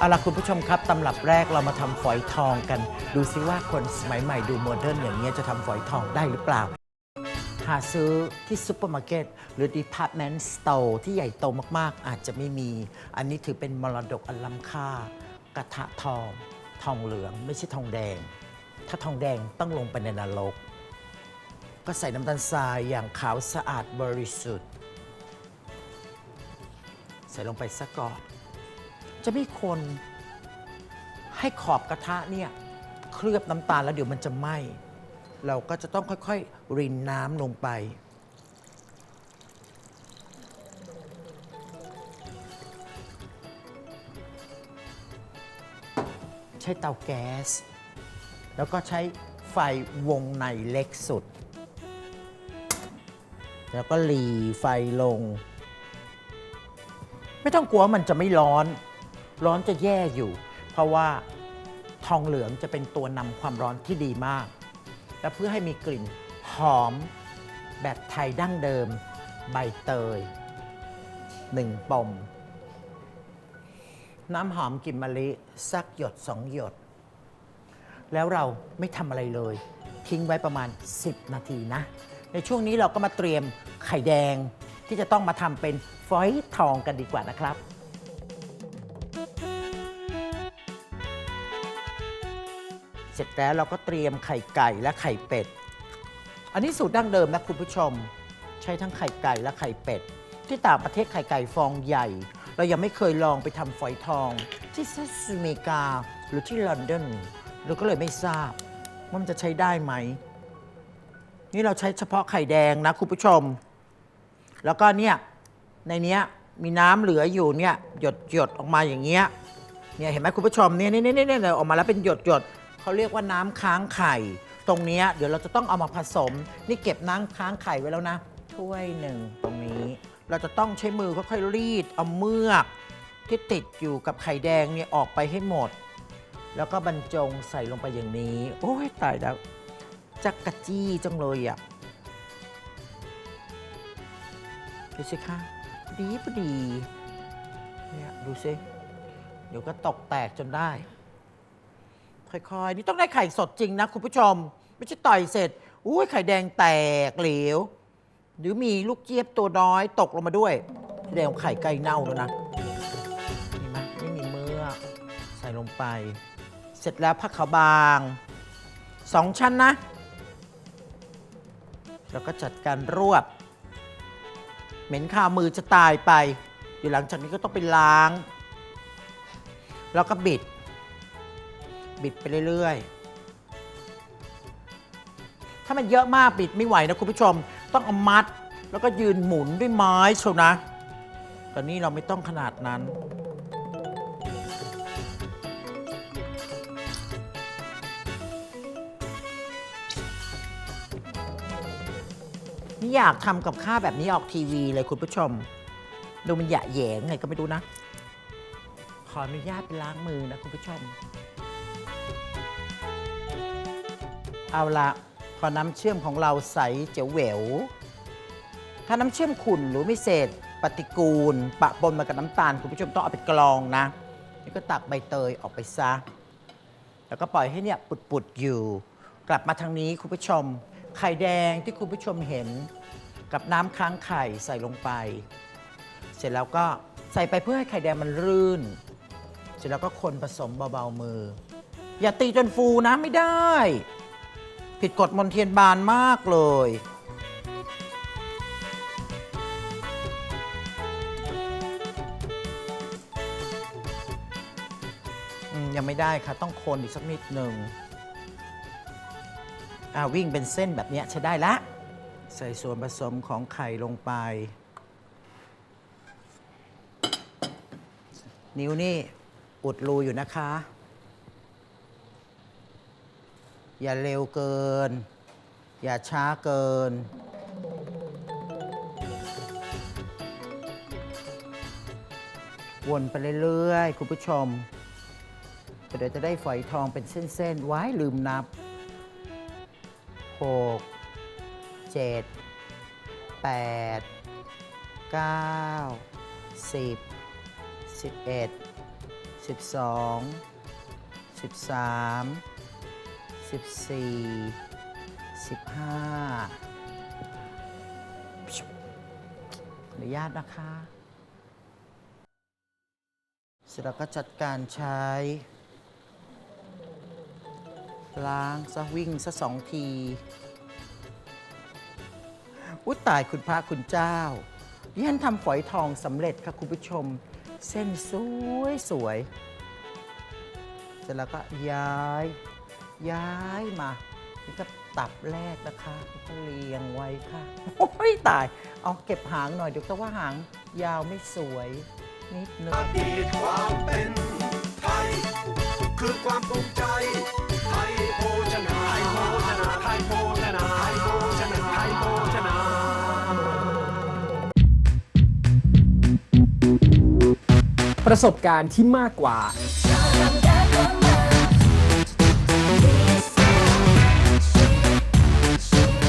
เอาล่ะคุณผู้ชมครับตำรับแรกเรามาทำฝอยทองกัน ดูซิว่าคนสมัยใหม่ดูโมเดิร์นอย่างนี้ยจะทำฝอยทองได้หรือเปล่า หาซื้อที่ซูเปอร์มาร์เก็ตหรือ Department Store ที่ใหญ่โตมากๆ อาจจะไม่มี อันนี้ถือเป็นมรดกอันล้ำค่า กระทะทอง ทองเหลืองไม่ใช่ทองแดง ถ้าทองแดงต้องลงไปในนรก ก็ใส่น้ำตาลทรายอย่างขาวสะอาดบริสุทธิ์ ใส่ลงไปซะก่อน จะไม่คนให้ขอบกระทะเนี่ยเคลือบน้ำตาลแล้วเดี๋ยวมันจะไหม้เราก็จะต้องค่อยๆ รินน้ำลงไป ใช้เตาแก๊ส แล้วก็ใช้ไฟวงในเล็กสุด แล้วก็หลีไฟลง ไม่ต้องกลัวว่ามันจะไม่ร้อน ร้อนจะแย่อยู่ เพราะว่าทองเหลืองจะเป็นตัวนำความร้อนที่ดีมาก และเพื่อให้มีกลิ่นหอมแบบไทยดั้งเดิม ใบเตยหนึ่งปม น้ำหอมกลิ่นมะลิสักหยดสองหยด แล้วเราไม่ทำอะไรเลย ทิ้งไว้ประมาณ 10 นาทีนะ ในช่วงนี้เราก็มาเตรียมไข่แดงที่จะต้องมาทำเป็นฝอยทองกันดีกว่านะครับ เสร็จแล้วเราก็เตรียมไข่ไก่และไข่เป็ด อันนี้สูตรดั้งเดิมนะคุณผู้ชม ใช้ทั้งไข่ไก่และไข่เป็ด ที่ต่างประเทศไข่ไก่ฟองใหญ่ เรายังไม่เคยลองไปทำฝอยทอง ที่ซัสอเมริกาหรือที่ลอนดอนเราก็เลยไม่ทราบว่ามันจะใช้ได้ไหม นี่เราใช้เฉพาะไข่แดงนะคุณผู้ชม แล้วก็เนี่ยในเนี้ยมีน้ำเหลืออยู่เนี่ยหยดหยดออกมาอย่างเงี้ยเนี่ยเห็นไหมคุณผู้ชมเนี่ยนี่นี่นี่เนี่ยออกมาแล้วเป็นหยดหยด เขาเรียกว่าน้ำค้างไข่ ตรงเนี้ยเดี๋ยวเราจะต้องเอามาผสม นี่เก็บน้ำค้างไข่ไว้แล้วนะ ถ้วยหนึ่งตรงนี้ เราจะต้องใช้มือค่อยๆรีดเอาเมือกที่ติดอยู่กับไข่แดงเนี่ยออกไปให้หมด แล้วก็บรรจงใส่ลงไปอย่างนี้ โอ้ยตายแล้ว จักกะจี้จังเลยอะดูสิคะดีพอดีเนี่ยดูสิ เดี๋ยวก็ตกแตกจนได้ ค่อยๆ นี่ต้องได้ไข่สดจริงนะคุณผู้ชม ไม่ใช่ต่อยเสร็จ อุ้ยไข่แดงแตกเหลว หรือมีลูกเจี๊ยบตัวน้อยตกลงมาด้วยแสดงว่าไข่ไก่เน่าแล้วนะเห็นไหมไม่มีเมือกใส่ลงไป เสร็จแล้วผักขาวบางสองชั้นนะ แล้วก็จัดการรวบ เหม็นข้าวมือจะตายไป เดี๋ยวหลังจากนี้ก็ต้องไปล้าง แล้วก็บิด บิดไปเรื่อยๆ ถ้ามันเยอะมากบิดไม่ไหวนะคุณผู้ชม ต้องเอามัด แล้วก็ยืนหมุนด้วยไม้เชียวนะ แต่นี่เราไม่ต้องขนาดนั้น นี่อยากทำกับข้าวแบบนี้ออกทีวีเลยคุณผู้ชม ดูมันหยะแหยงไงก็ไม่รู้นะ ขออนุญาตไปล้างมือนะคุณผู้ชม เอาละพอน้ำเชื่อมของเราใสเจ๋วแหวว ถ้าน้ำเชื่อมขุ่นหรือไม่เศษปฏิกูล ปะปนมากับน้ำตาล คุณผู้ชมต้องเอาไปกรองนะนี่ก็ตักใบเตยออกไปซะ แล้วก็ปล่อยให้เนี่ยปุดๆอยู่ กลับมาทางนี้คุณผู้ชม ไข่แดงที่คุณผู้ชมเห็น กับน้ำค้างไข่ใส่ลงไป เสร็จแล้วก็ใส่ไปเพื่อให้ไข่แดงมันรื่น เสร็จแล้วก็คนผสมเบาๆมือ อย่าตีจนฟูนะไม่ได้ ผิดกฎมนเทียนบานมากเลย ยังไม่ได้ค่ะ ต้องคนอีกสักนิดหนึ่งอาวิ่งเป็นเส้นแบบเนี้ยใช้ได้ละ ใส่ส่วนผสมของไข่ลงไป นิ้วนี่อุดรูอยู่นะคะ อย่าเร็วเกิน อย่าช้าเกิน วนไปเรื่อยๆ คุณผู้ชมเดี๋ยวจะได้ฝอยทองเป็นเส้นๆ ไว้ลืมนับ 6 7 8 9 10 11สิบ สองสิบสี่สิบห้าอนุญาตนะคะเสร็จแล้วก็จัดการใช้ ล้างซะวิ่งซะสองทีอุ้ตายคุณพระคุณเจ้าดิฉันทำฝอยทองสำเร็จค่ะคุณผู้ชม เส้นสวยสวยเสร็จแล้วก็ย้าย ย้ายมานี่ก็ตับแรกนะคะก็เรียงไว้ค่ะ โอ้ยตาย เอาเก็บหางหน่อยเดี๋ยวก็ว่าหางยาวไม่สวยนิดนึงอดีตความเป็นไทย คือความภูมิใจ ไทยโภชนา ไทยโภชนา ไทยโภชนา ไทยโภชนา ไทยโภชนา ประสบการณ์ที่มากกว่า